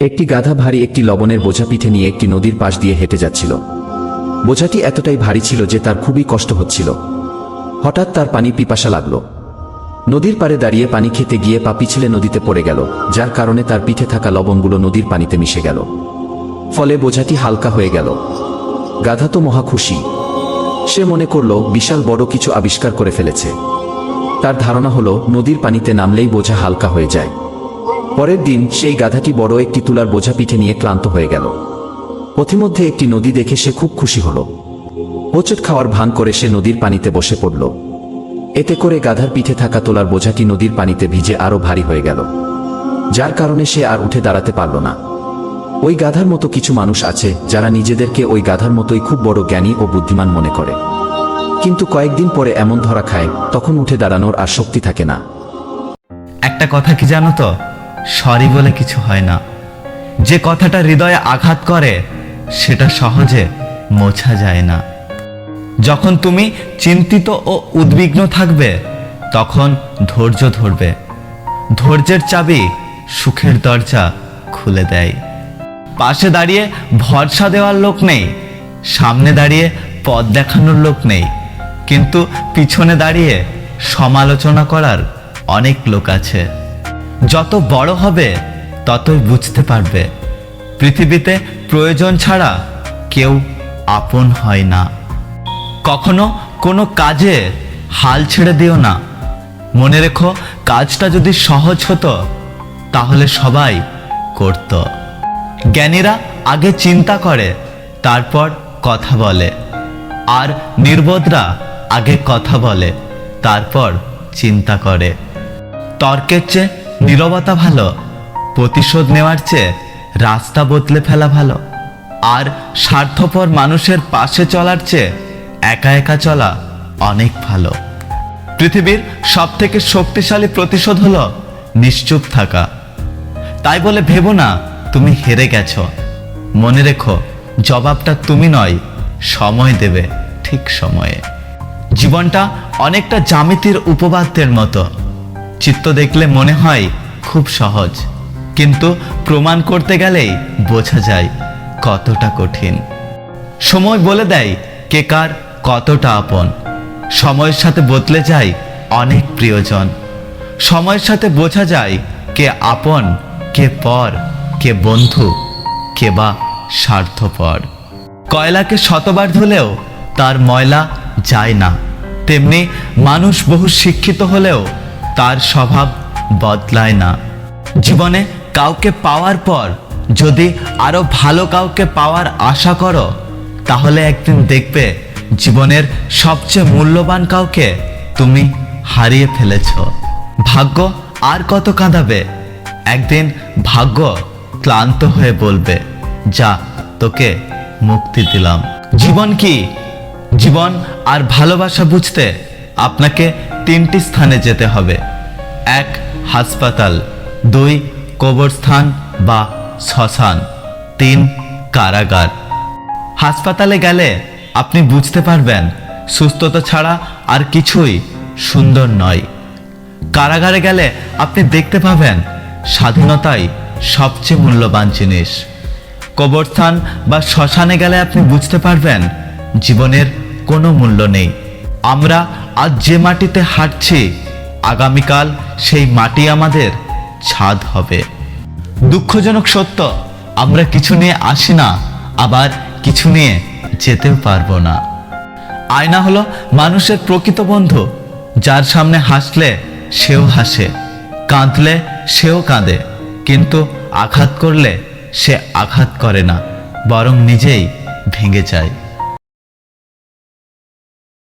একটি গাধা ভারী একটি লবণের বোঝা পিঠে নিয়ে একটি নদীর পাশ দিয়ে হেঁটে যাচ্ছিল। বোঝাটি এতটাই ভারী ছিল যে তার খুবই কষ্ট হচ্ছিল। হঠাৎ তার পানি পিপাসা লাগল। নদীর পাড়ে দাঁড়িয়ে পানি খেতে গিয়ে পা পিছলে নদীতে পড়ে গেল, যার কারণে তার পিঠে থাকা লবণগুলো নদীর পানিতে মিশে গেল। ফলে বোঝাটি হালকা হয়ে গেল। গাধা তো মহা খুশি। সে মনে করল, বিশাল বড় কিছু আবিষ্কার করে ফেলেছে। তার ধারণা হলো, নদীর পানিতে নামলেই বোঝা হালকা হয়ে যায়। পরের দিন সেই গাধাটি বড় একটি তুলার বোঝা পিঠে নিয়ে ক্লান্ত হয়ে গেল। পথিমধ্যে একটি নদী দেখে সে খুব খুশি হল। হোঁচট খাওয়ার ভান করে সে নদীর পানিতে বসে পড়ল। এতে করে গাধার পিঠে থাকা তোলার বোঝাটি নদীর পানিতে ভিজে আরও ভারী হয়ে গেল। যার কারণে সে আর উঠে দাঁড়াতে পারল না। ওই গাধার মতো কিছু মানুষ আছে যারা নিজেদেরকে ওই গাধার মতোই খুব বড় জ্ঞানী ও বুদ্ধিমান মনে করে। কিন্তু কয়েকদিন পরে এমন ধরা খায়, তখন উঠে দাঁড়ানোর আর শক্তি থাকে না। একটা কথা কি জানো তো? সরি বলে কিছু হয় না। যে কথাটা হৃদয়ে আঘাত করে, সেটা সহজে মোছা যায় না। যখন তুমি চিন্তিত ও উদ্বিগ্ন থাকবে, তখন ধৈর্য ধরবে। ধৈর্যের চাবি সুখের দরজা খুলে দেয়। পাশে দাঁড়িয়ে ভরসা দেওয়ার লোক নেই, সামনে দাঁড়িয়ে পথ দেখানোর লোক নেই। কিন্তু পিছনে দাঁড়িয়ে সমালোচনা করার অনেক লোক আছে। যত বড় হবে, ততই বুঝতে পারবে। পৃথিবীতে প্রয়োজন ছাড়া কেউ আপন হয় না। কখনো কোনো কাজে হাল ছেড়ে দিও না। মনে রেখো, কাজটা যদি সহজ হতো, তাহলে সবাই করত। জ্ঞানীরা আগে চিন্তা করে, তারপর কথা বলে। আর নির্বোধরা আগে কথা বলে, তারপর চিন্তা করে। তর্কের চেয়ে নীরবতা ভালো, প্রতিশোধ নেওয়ার চেয়ে রাস্তা বদলে ফেলা ভালো। আর স্বার্থপর মানুষের পাশে চলার চেয়ে একা একা চলা অনেক ভালো। পৃথিবীর সব থেকে শক্তিশালী প্রতিশোধ হলো নিশ্চুপ থাকা। তাই বলে ভেবো না, তুমি হেরে গেছ। মনে রেখো, জবাবটা তুমি নয়, সময় দেবে ঠিক সময়ে। জীবনটা অনেকটা জামিতির উপবাদ্যের মতো। চিত্ত দেখলে মনে হয় খুব সহজ। কিন্তু প্রমাণ করতে গেলেই বোঝা যায় কতটা কঠিন। সময় বলে দেয় কে কার কতটা আপন। সময়ের সাথে বদলে যায় অনেক প্রিয়জন। সময়ের সাথে বোঝা যায় কে আপন, কে পর, কে বন্ধু, কে বা স্বার্থপর। কয়লাকে শতবার ধুলেও তার ময়লা যায় না। তেমনি মানুষ বহু শিক্ষিত হলেও তার স্বভাব বদলায় না। জীবনে কাউকে পাওয়ার পর যদি আরও ভালো কাউকে পাওয়ার আশা করো, তাহলে একদিন দেখবে জীবনের সবচেয়ে মূল্যবান কাউকে তুমি হারিয়ে ফেলেছ। ভাগ্য আর কত কাঁদাবে? একদিন ভাগ্য ক্লান্ত হয়ে বলবে, যা, তোকে মুক্তি দিলাম। জীবন কি? জীবন আর ভালোবাসা বুঝতে আপনাকে তিনটি স্থানে যেতে হবে। এক, হাসপাতাল। দুই, কবরস্থান বা শ্মশান। তিন, কারাগার। হাসপাতালে গেলে আপনি বুঝতে পারবেন, সুস্থতা ছাড়া আর কিছুই সুন্দর নয়। কারাগারে গেলে আপনি দেখতে পাবেন, স্বাধীনতাই সবচেয়ে মূল্যবান জিনিস। কবরস্থান বা শ্মশানে গেলে আপনি বুঝতে পারবেন, জীবনের কোনো মূল্য নেই। আমরা আজ যে মাটিতে হাঁটছি, আগামীকাল সেই মাটি আমাদের ছাদ হবে। দুঃখজনক সত্য, আমরা কিছু নিয়ে আসি না, আবার কিছু নিয়ে যেতেও পারব না। আয়না হলো মানুষের প্রকৃত বন্ধু, যার সামনে হাসলে সেও হাসে, কাঁদলে সেও কাঁদে, কিন্তু আঘাত করলে সে আঘাত করে না, বরং নিজেই ভেঙে যায়।